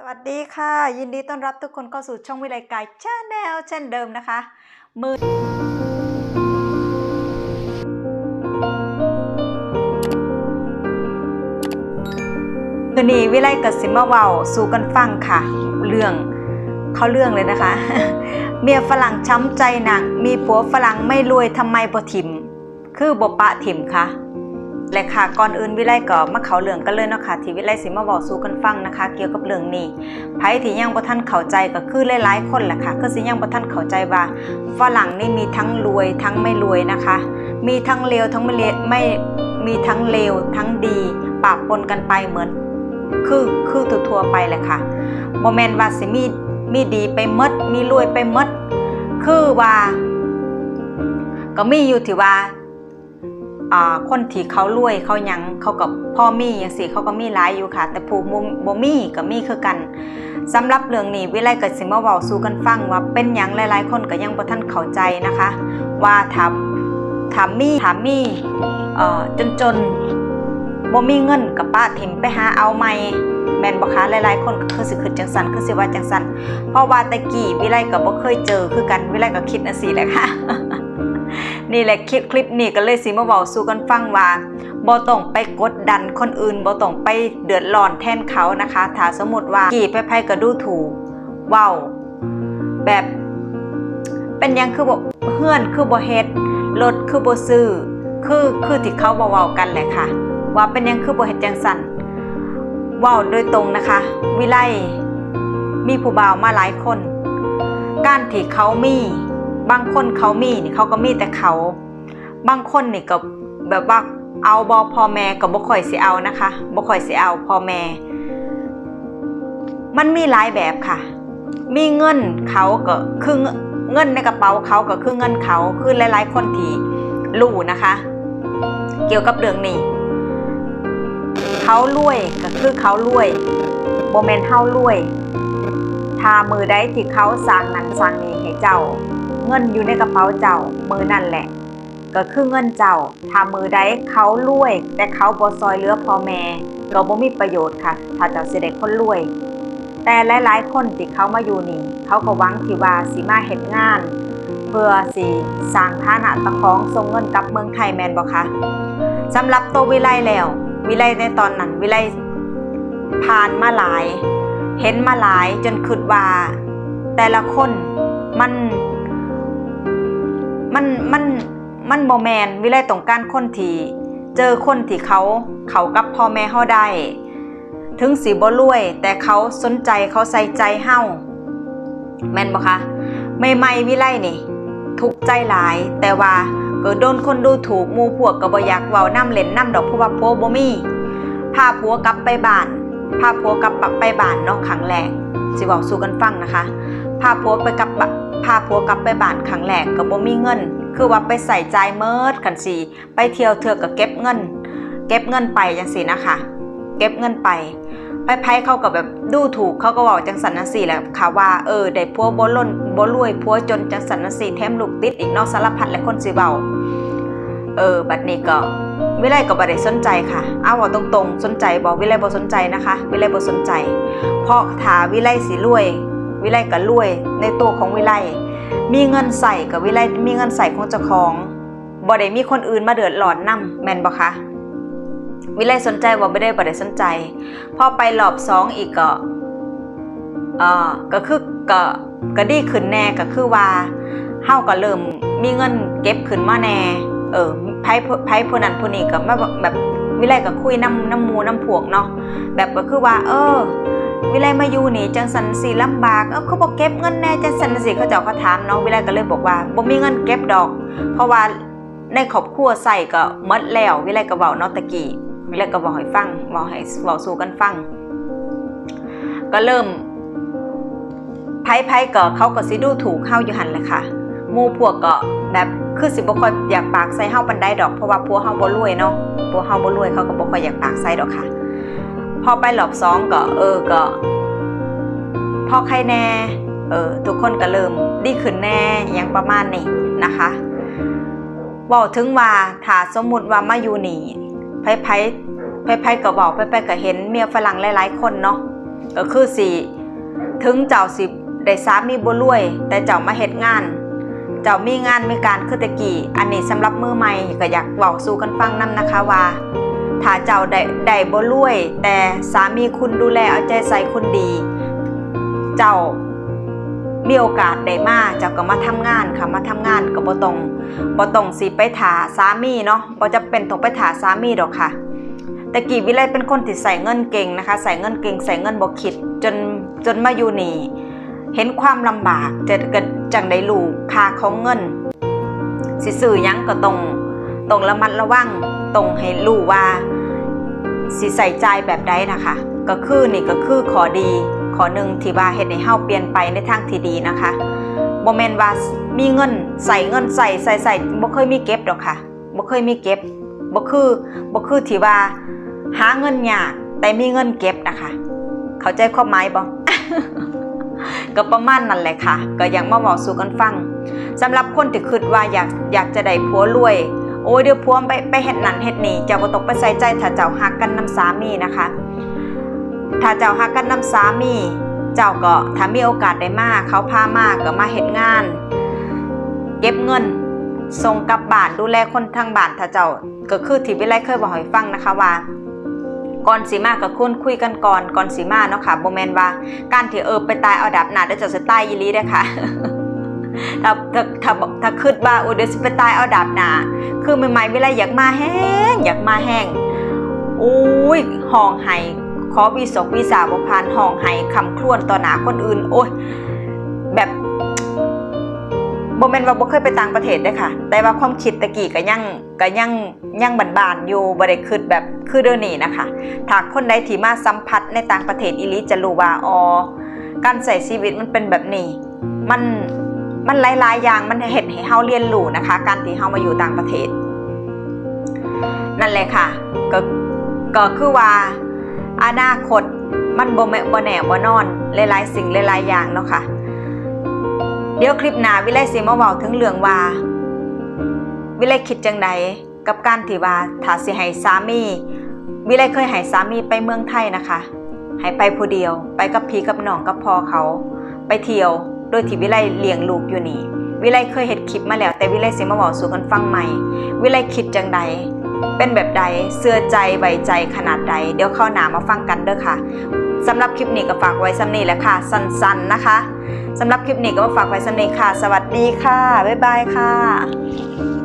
สวัสดีค่ะ ยินดีต้อนรับทุกคนเข้าสู่ช่องวิไลกายชาแนลเช่นเดิมนะคะ มือคืนนี้วิไลกับสิมาเวาสู่กันฟังค่ะ เรื่องเขาเรื่องเลยนะคะ เมียฝรั่งช้ำใจหนัก มีผัวฝรั่งไม่รวยทำไมบ่ถิม คือบ่ปะถิมคะ และค่ะก่อนอื่นวิไลก็มาเขาเรื่องกันเลยเนาะค่ะที่วิไลสิมาบอกสู่กันฟังนะคะ เกี่ยวกับเรื่องนี้ไผที่ยังบ่ทันเข้าใจก็คือหลายๆคนแหละค่ะคือสิยังบ่ทันเข้าใจว่าฝรั่งนี่มีทั้งรวยทั้งไม่รวยนะคะ มีทั้งเลวทั้งไม่เลวไม่มีทั้งเลวทั้งดีปะปนกันไปเหมือนคือคือทั่วๆไปแหละค่ะบ่แม่นว่าสิมีมีดีไปมดมีรวยไปมดคือว่า ก็มีอยู่ที่ว่า คนที่เขารวยเขายังเขากับพ่อมีอย่างสิเขาก็มีหลายอยู่ค่ะ แต่ผู้บ่บ่มีก็มีคือกันสำหรับเรื่องนี้วิไลก็สิมาเว้าสู่กันฟังว่าเป็นหยังหลาย ๆ คนก็ยังบ่ทันเข้าใจนะคะ ว่าถ้าถ้ามมีถามมีเอ่อจนจนๆบ่มีเงินกับป้าถิ่มไปหาเอาใหม่แม่นบ่คะหลายๆ คนก็คือสิคิดจังซั่นคือสิว่าจังซั่นเพราะว่าตะกี้วิไลก็บ่เคยเจอคือกันวิไลก็คิดจังซี่แหละค่ะ นี่แหละคลิปคลิปนี้ก็เลยสิมาเว้าสู่กันฟังว่าบ่ต้องไปกดดันคนอื่นบ่ต้องไปเดือดร้อนแทนเขานะคะ ถ้าสมมติว่ากี่ไผๆก็ดูถูกเว้าแบบ เป็นยังคือบ่เฮือนคือบ่เฮ็ดรถคือบ่ซื้อคือคือที่เขาบ่เว้ากันแหละค่ะ ว่าเป็นยังคือบ่เฮ็ดจังซั่นเว้าโดยตรงนะคะ วิไลมีผู้บ่าวมาหลายคน การที่เขามี บางคนเขามีนี่เขาก็มีแต่เขา บางคนนี่ก็แบบว่าเอาบอพ่อแม่ก็บ่ค่อยสิเอานะคะบ่ค่อยสิเอาพ่อแม่ มันมีหลายแบบค่ะ มีเงินเขาก็คือเงินในกระเป๋าเขาก็คือเงินเขาคือหลาย ๆ คนที่รู้นะคะ เกี่ยวกับเรื่องนี้เขารวยก็คือเขารวยโมเมนเฮารวยถ้ามือใดที่เขาสร้างนั้นสร้างนี้ให้เจ้า เงินอยู่ในกระเป๋าเจ้ามือนั่นแหละ ก็คือเงินเจ้าถ้ามือใดเขารวย แต่เขาบ่ซอยเหลือพ่อแม่ก็บ่มีประโยชน์ค่ะ ถ้าเจ้าสิได้คนรวย แต่หลายๆ คนที่เขามาอยู่นี่ เขาก็หวังที่ว่าสิมาเฮ็ดงาน เพื่อสิสร้างฐานะตะของส่งเงินกลับเมืองไทยแมนบ่คะสำหรับตัววิไลแล้ว วิไลในตอนนั้นวิไลผ่านมาหลาย เห็นมาหลายจนคิดว่า แต่ละคนมัน มันมันมันโมแมนวิไลต้องการคนที่เจอคนที่เขาเขากับพ่อแม่เฮาได้ ถึงสีบ่รวย แต่เขาสนใจเขาใส่ใจเฮาแม่นบ่คะใหม่วิไลนี่ ทุกใจหลาย แต่ว่าก็โดนคนดูถูกมูพวกกบอยากเว้านํเล่นนํดอกพว่าผัวบ่มีพาผัวกลับไปบ้านพาผัวกลับไปบ้านเนาะครั้งแรกสิเว้าสู่กันฟังนะคะ พาผัวไปกลับพาผัวกลับไปบ้านครั้งแรกก็บ่มีเงิน คือว่าไปใส่ใจเมิดกันสิไปเที่ยวเถือก็เก็บเงิน เก็บเงินไปจังซี่นะคะ เก็บเงินไปไปไผเขาก็แบบดูถูกเขาก็เว้าจังสันจังซี่แหละค่ะว่าเออได้ผัวบ่ล้นบ่รวยผัวจนจังสันจังซี่แถมลูกติดอีกนาะสารพัดและคนสิเว้าเออบัดนี้ก็วิไลก็บ่ได้สนใจค่ะเอาว้าตรงๆ สนใจบ่วิไลบ่สนใจนะคะ วิไลบ่สนใจ เพราะถาวิไลสิรวย วิไลก็รวยในตัวของวิไลมีเงินใส่กับวิไลมีเงินใส่ของเจ้าของบ่ได้มีคนอื่นมาเดือดร้อนนำแม่นบ่คะวิไลสนใจบ่ไม่ได้บ่ได้สนใจ พอไปรอบสองอีกก็เอ่อก็คือก็ก็ดีขึ้นแน่ก็คือว่าเฮาก็เริ่มมีเงินเก็บขึ้นมาแน่เออไผไผผู้นั้นผู้นี้ก็แบบวิไลก็คุยน้ำน้ำมูน้ำพวกเนาะแบบก็คือว่า เออ วิไลมาอยู่นี่จังสันสีลำบาก เอ้าเขาบอกเก็บเงินแน่จังสันสิเขาเจ้าเขาถามเนาะวิไลก็เลยบอกว่าบ่มีเงินเก็บดอก เพราะว่าในครอบครัวใส่ก็หมดแล้ว วิไลก็เว้านาะตะกี้วิไลก็บอกให้ฟังบอกให้เว้าสู่กันฟัง ก็เริ่มไผๆก็เขาก็สิดูถูกเฮาอยู่หันแหละค่ะมูพวกก็แบบคือสิบ่ค่อยอยากปากใส่เฮาปานใดดอกเพราะว่าผัวเฮาบ่รวยเนาะผัวเฮาบ่รวยเขาก็บ่ค่อยอยากปากใส่ดอกค่ะ พอไปรอบสองก็เออก็พอใครแน่เออทุกคนก็เริ่มดีขึ้นแน่อย่างประมาณนี้นะคะบอกถึงว่าถ้าสมมุติว่ามาอยู่นี่ไผไผไผไผก็บอกไผไผก็เห็นเมียฝรั่งหลายๆคนเนาะก็คือสิถึงเจ้าสิได้สามีบ่รวย แต่เจ้ามาเฮ็ดงาน เจ้ามีงานมีการคือตะกี้อันนี้สำหรับมือใหม่ก็อยากเว้าสู่กันฟังนํนะคะว่า ถ้าเจ้าได้ไดบ่รวย แต่สามีคุณดูแลเอาใจใส่คุณดี เจ้ามีโอกาสได้มาเจ้าก็มาทำงานค่ะมาทำงานก็บ่ต้องบ่ต้องสิไปถาสามีเนาะบ่จะเป็นต้องไปถาสามีดอกค่ะแต่กี้วิไลเป็นคนที่ใส่เงินเก่งนะคะ ใส่เงินเก่ง ใส่เงินบ่คิด จนจนมาอยู่นี่เห็นความลำบากจะเกิดจังได้รู้ค่าของเงิน สิซื้อยังก็ต้องต้องระมัดระวัง ต้องให้รู้ว่าสิใส่ใจแบบใดนะคะ ก็คือนี่ก็คือขอดีขอหนึ่งที่ว่าเฮ็ดให้เฮาเปลี่ยนไปในทางที่ดีนะคะบ่แม่นว่ามีเงินใส่เงินใส่ใส่ใส่บ่เคยมีเก็บดอกค่ะบ่เคยมีเก็บบ่คือบ่คือที่ว่าหาเงินยากแต่มีเงินเก็บนะคะ เข้าใจความหมายบ่ก็ประมาณนั้นแหละค่ะ ก็ยังมาเว้าสู่กันฟังสำหรับคนที่คิดว่าอยากอยากจะได้ผัวรวย โอ้ยเดี๋ยวผัวไปไปเฮ็ดนั่นเฮ็ดนี่เจ้าบ่ต้องไปใส่ใจถ้าเจ้าฮักกันนํสามีนะคะ ถ้าเจ้าฮักกันนํสามี เจ้าก็ถ้ามีโอกาสได้มาเขาพามาก็มาเฮ็ดงาน เก็บเงินส่งกลับบ้านดูแลคนทางบ้านถ้าเจ้าก็คือที่วิไลเคยบอกให้ฟังนะคะว่าก่อนสีมากับคุณคุยกันก่อนก่อนสีมาเนาะค่ะโบแมนว่าการที่เออไปตายเอาดับหนาได้วเจะสตายยีรีได้ค่ะ ถ้าถ้าถ้าถ้าคิดว่าโอ้เดี๋ยวสิไปตายเอาดับหนาคือใหม่ๆเวลาอยากมาแห้งอยากมาแห้งอุ้ยห้องไห้ขอวีสกวีสาบ่ผ่านห้องไห้คำครวญต่อหน้าคนอื่น โอ้ยแบบบ่แม่นว่าบ่เคยไปต่างประเทศเด้ค่ะ แต่ว่าความคิดตะกี้ก็ยังก็ยังยังบานๆอยู่บ่ได้คิดแบบคือเดี๋ยวนี้นะคะถ้าคนใดที่มาสัมผัสในต่างประเทศอีหลีจะรู้ว่าอ๋อการใส่ชีวิตมันเป็นแบบนี้ มัน มันหลายๆอย่างมันเห็นให้เฮาเรียนรู้นะคะ การที่เฮามาอยู่ต่างประเทศ นั่นแหละค่ะ ก็ก็คือว่าอนาคตมันบ่แม่บ่แน่บ่นอนหลายๆสิ่งหลายๆอย่างเนาะค่ะ เดี๋ยวคลิปหน้าวิไลสิมาเว้าถึงเรื่องว่า วิไลคิดจังใดกับการที่ว่าถ้าสิให้สามีวิไลเคยให้สามีไปเมืองไทยนะคะให้ไปผู้เดียว ไปกับพี่กับน้องกับพ่อเขา ไปเที่ยว โดยที่วิไลเลี้ยงลูกอยู่นี่ วิไลเคยเห็ดคลิปมาแล้ว แต่วิไลสิมาบอกสู่กันฟังใหม่ วิไลคิดจังใดเป็นแบบใดเสื้อใจไว้ใจขนาดใด เดี๋ยวเข้าหนามาฟังกันเด้อค่ะสำหรับคลิปนี้ก็ฝากไว้สำนีแหละค่ะ สั้นๆนะคะสำหรับคลิปนี้ก็ฝากไว้สำนีค่ะ สวัสดีค่ะ บ๊ายบายค่ะ